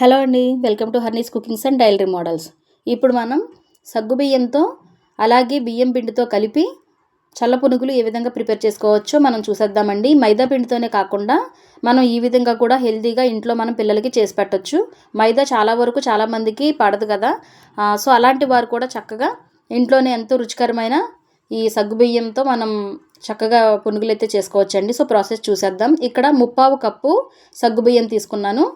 Hello అండి welcome to హర్నీస్ cookings and డైలరీ models. ఇప్పుడు మనం సగ్గుబియ్యంతో అలాగే బియ్యం పిండితో కలిపి చల్ల పునుగులు ఏ విధంగా ప్రిపేర్ చేసుకోవచ్చో మనం చూసేద్దామండి. మైదా పిండితోనే కాకుండా మనం ఈ విధంగా కూడా హెల్తీగా ఇంట్లో మనం పిల్లలకి చేసి పెట్టచ్చు. మైదా చాలా వరకు చాలామందికి పడదు కదా. సో అలాంటి వారు కూడా చక్కగా ఇంట్లోనే ఎంతో రుచికరమైన ఈ సగ్గుబియ్యంతో మనం చక్కగా పునుగులు అయితే చేసుకోవచ్చండి. సో ప్రాసెస్ చూసేద్దాం. ఇక్కడ ముప్పావు కప్పు సగ్గుబియ్యం తీసుకున్నాను.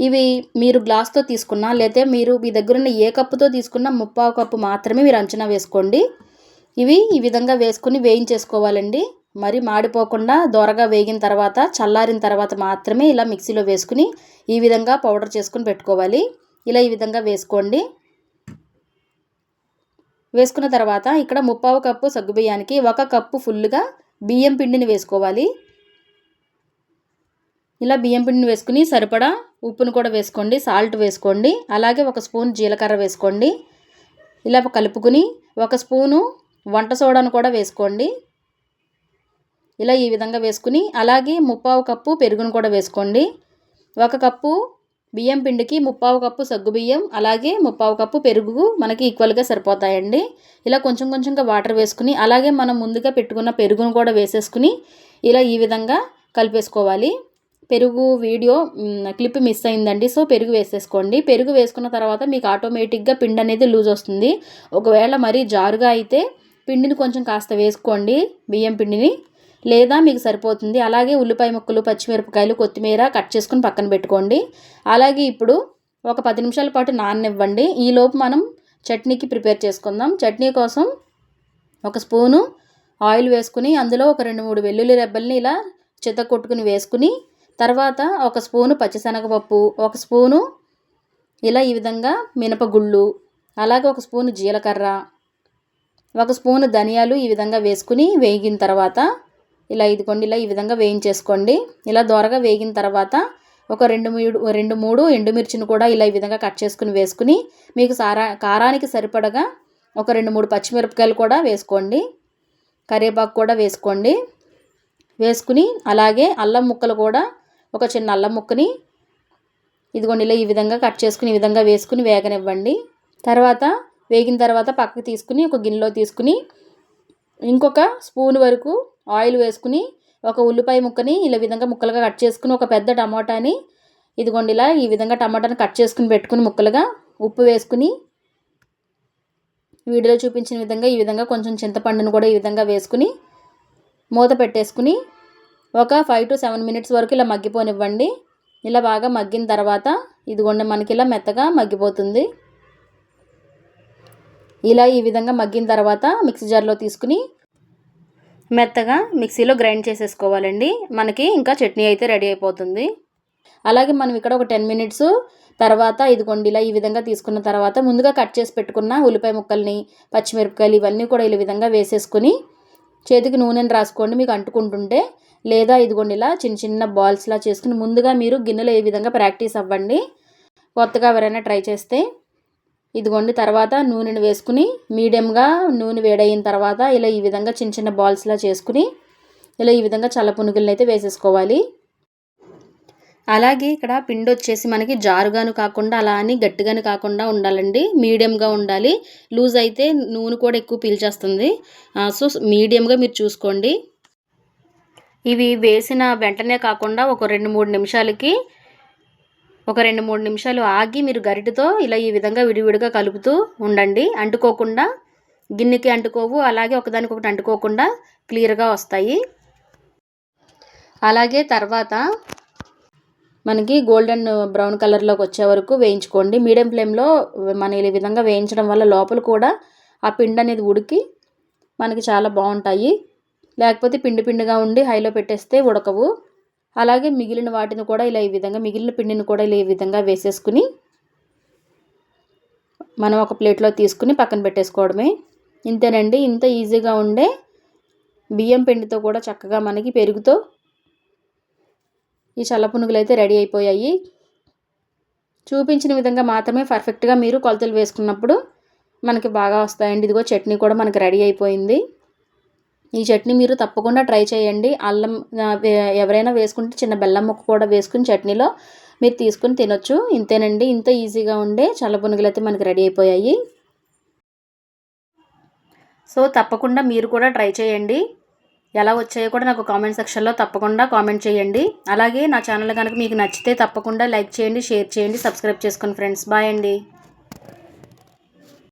ఇవి మీరు గ్లాస్తో తీసుకున్నా లేతే మీరు మీ దగ్గర ఉన్న ఏ కప్పుతో తీసుకున్న ముప్పావు కప్పు మాత్రమే మీరు అంచనా వేసుకోండి. ఇవి ఈ విధంగా వేసుకుని వేయించేసుకోవాలండి. మరి మాడిపోకుండా దోరగా వేగిన తర్వాత చల్లారిన తర్వాత మాత్రమే ఇలా మిక్సీలో వేసుకుని ఈ విధంగా పౌడర్ చేసుకుని పెట్టుకోవాలి. ఇలా ఈ విధంగా వేసుకోండి. వేసుకున్న తర్వాత ఇక్కడ ముప్పావు కప్పు సగ్గుబియ్యానికి ఒక కప్పు ఫుల్గా బియ్యం పిండిని వేసుకోవాలి. ఇలా బియ్యం పిండిని వేసుకుని సరిపడా ఉప్పును కూడా వేసుకోండి సాల్ట్ వేసుకోండి అలాగే ఒక స్పూన్ జీలకర్ర వేసుకోండి. ఇలా కలుపుకుని ఒక స్పూను వంట సోడాను కూడా వేసుకోండి. ఇలా ఈ విధంగా వేసుకుని అలాగే ముప్పావు కప్పు పెరుగును కూడా వేసుకోండి. ఒక కప్పు బియ్యం పిండికి ముప్పావు కప్పు సగ్గు బియ్యం అలాగే ముప్పావు కప్పు పెరుగు మనకి ఈక్వల్గా సరిపోతాయండి. ఇలా కొంచెం కొంచెంగా వాటర్ వేసుకుని అలాగే మనం ముందుగా పెట్టుకున్న పెరుగును కూడా వేసేసుకుని ఇలా ఈ విధంగా కలిపేసుకోవాలి. పెరుగు వీడియో క్లిప్ మిస్ అయిందండి. సో పెరుగు వేసేసుకోండి. పెరుగు వేసుకున్న తర్వాత మీకు ఆటోమేటిక్గా పిండి అనేది లూజ్ వస్తుంది. ఒకవేళ మరీ జారుగా అయితే పిండిని కొంచెం కాస్త వేసుకోండి బియ్యం పిండిని. లేదా మీకు సరిపోతుంది. అలాగే ఉల్లిపాయ ముక్కలు పచ్చిమిరపకాయలు కొత్తిమీర కట్ చేసుకుని పక్కన పెట్టుకోండి. అలాగే ఇప్పుడు ఒక పది నిమిషాల పాటు నాననివ్వండి. ఈలోపు మనం చట్నీకి ప్రిపేర్ చేసుకుందాం. చట్నీ కోసం ఒక స్పూను ఆయిల్ వేసుకుని అందులో ఒక రెండు మూడు వెల్లుల్లి రెబ్బల్ని ఇలా చెత్త కొట్టుకుని వేసుకుని తర్వాత ఒక స్పూను పచ్చిశనగపప్పు ఒక స్పూను ఇలా ఈ విధంగా మినపగుళ్ళు అలాగే ఒక స్పూను జీలకర్ర ఒక స్పూను ధనియాలు ఈ విధంగా వేసుకుని వేగిన తర్వాత ఇలా ఇదిగోండి ఇలా ఈ విధంగా వేయించేసుకోండి. ఇలా దోరగా వేగిన తర్వాత ఒక రెండు మూడు రెండు మూడు ఎండుమిర్చిని కూడా ఇలా ఈ విధంగా కట్ చేసుకుని వేసుకుని మీకు సారా కారానికి సరిపడగా ఒక రెండు మూడు పచ్చిమిరపకాయలు కూడా వేసుకోండి. కరివేపాకు కూడా వేసుకోండి. వేసుకుని అలాగే అల్లం ముక్కలు కూడా ఒక చిన్న అల్లం ముక్కని ఇదిగోండి ఇలా ఈ విధంగా కట్ చేసుకుని ఈ విధంగా వేసుకుని వేగనివ్వండి. తర్వాత వేగిన తర్వాత పక్కకు తీసుకుని ఒక గిన్నెలో తీసుకుని ఇంకొక స్పూన్ వరకు ఆయిల్ వేసుకుని ఒక ఉల్లిపాయ ముక్కని ఇలా విధంగా ముక్కలుగా కట్ చేసుకుని ఒక పెద్ద టమాటాని ఇదిగోండి ఇలా ఈ విధంగా టమాటాని కట్ చేసుకుని పెట్టుకుని ముక్కలుగా ఉప్పు వేసుకుని వీడియోలో చూపించిన విధంగా ఈ విధంగా కొంచెం చింతపండును కూడా ఈ విధంగా వేసుకుని మూత పెట్టేసుకుని ఒక ఫైవ్ టు సెవెన్ మినిట్స్ వరకు ఇలా మగ్గిపోనివ్వండి. ఇలా బాగా మగ్గిన తర్వాత ఇదిగోండి మనకి ఇలా మెత్తగా మగ్గిపోతుంది. ఇలా ఈ విధంగా మగ్గిన తర్వాత మిక్సీ జార్లో తీసుకుని మెత్తగా మిక్సీలో గ్రైండ్ చేసేసుకోవాలండి. మనకి ఇంకా చట్నీ అయితే రెడీ అయిపోతుంది. అలాగే మనం ఇక్కడ ఒక టెన్ మినిట్స్ తర్వాత ఇదిగోండి ఇలా ఈ విధంగా తీసుకున్న తర్వాత ముందుగా కట్ చేసి పెట్టుకున్న ఉల్లిపాయ ముక్కల్ని పచ్చిమిరపకాయలు ఇవన్నీ కూడా ఈ విధంగా వేసేసుకుని చేతికి నూనెని రాసుకోండి. మీకు అంటుకుంటుంటే లేదా ఇదిగోండి ఇలా చిన్న చిన్న బాల్స్లా చేసుకుని ముందుగా మీరు గిన్నెలో ఏ విధంగా ప్రాక్టీస్ అవ్వండి. కొత్తగా ఎవరైనా ట్రై చేస్తే ఇదిగోండి తర్వాత నూనెను వేసుకుని మీడియంగా నూనె వేడయిన తర్వాత ఇలా ఈ విధంగా చిన్న చిన్న బాల్స్లా చేసుకుని ఇలా ఈ విధంగా చల్ల పునుగులను అయితే వేసేసుకోవాలి. అలాగే ఇక్కడ పిండి వచ్చేసి మనకి జారుగాను కాకుండా అలా అని గట్టిగాను కాకుండా ఉండాలండి. మీడియంగా ఉండాలి. లూజ్ అయితే నూనె కూడా ఎక్కువ పీల్చేస్తుంది. సో మీడియంగా మీరు చూసుకోండి. ఇవి వేసిన వెంటనే కాకుండా ఒక రెండు మూడు నిమిషాలకి ఒక రెండు మూడు నిమిషాలు ఆగి మీరు గరిటతో ఇలా ఈ విధంగా విడివిడిగా కలుపుతూ ఉండండి. అంటుకోకుండా గిన్నెకి అంటుకోవు అలాగే ఒకదానికొకటి అంటుకోకుండా క్లియర్గా వస్తాయి. అలాగే తర్వాత మనకి గోల్డెన్ బ్రౌన్ కలర్లోకి వచ్చే వరకు వేయించుకోండి. మీడియం ఫ్లేమ్లో మన ఈ విధంగా వేయించడం వల్ల లోపల కూడా ఆ పిండి అనేది ఉడికి మనకి చాలా బాగుంటాయి. లేకపోతే పిండి పిండిగా ఉండి హైలో పెట్టేస్తే ఉడకవు. అలాగే మిగిలిన వాటిని కూడా ఇలా ఈ విధంగా మిగిలిన పిండిని కూడా ఇలా ఈ విధంగా వేసేసుకుని మనం ఒక ప్లేట్లో తీసుకుని పక్కన పెట్టేసుకోవడమే. ఇంతేనండి ఇంత ఈజీగా ఉండే బియ్యం పిండితో కూడా చక్కగా మనకి పెరుగుతో ఈ చల్ల పునుగులు అయితే రెడీ అయిపోయాయి. చూపించిన విధంగా మాత్రమే పర్ఫెక్ట్గా మీరు కొలతలు వేసుకున్నప్పుడు మనకి బాగా వస్తాయండి. ఇదిగో చట్నీ కూడా మనకి రెడీ అయిపోయింది. ఈ చట్నీ మీరు తప్పకుండా ట్రై చేయండి. అల్లం ఎవరైనా వేసుకుంటే చిన్న బెల్లం ముక్క కూడా వేసుకుని చట్నీలో మీరు తీసుకుని తినొచ్చు. ఇంతేనండి. ఇంత ఈజీగా ఉండే చల్ల పునుగులు అయితే మనకి రెడీ అయిపోయాయి. సో తప్పకుండా మీరు కూడా ట్రై చేయండి. ఎలా వచ్చాయో కూడా నాకు కామెంట్ సెక్షన్లో తప్పకుండా కామెంట్ చేయండి. అలాగే నా ఛానల్ కనుక మీకు నచ్చితే తప్పకుండా లైక్ చేయండి షేర్ చేయండి సబ్స్క్రైబ్ చేసుకోండి ఫ్రెండ్స్. బాయ్ అండి.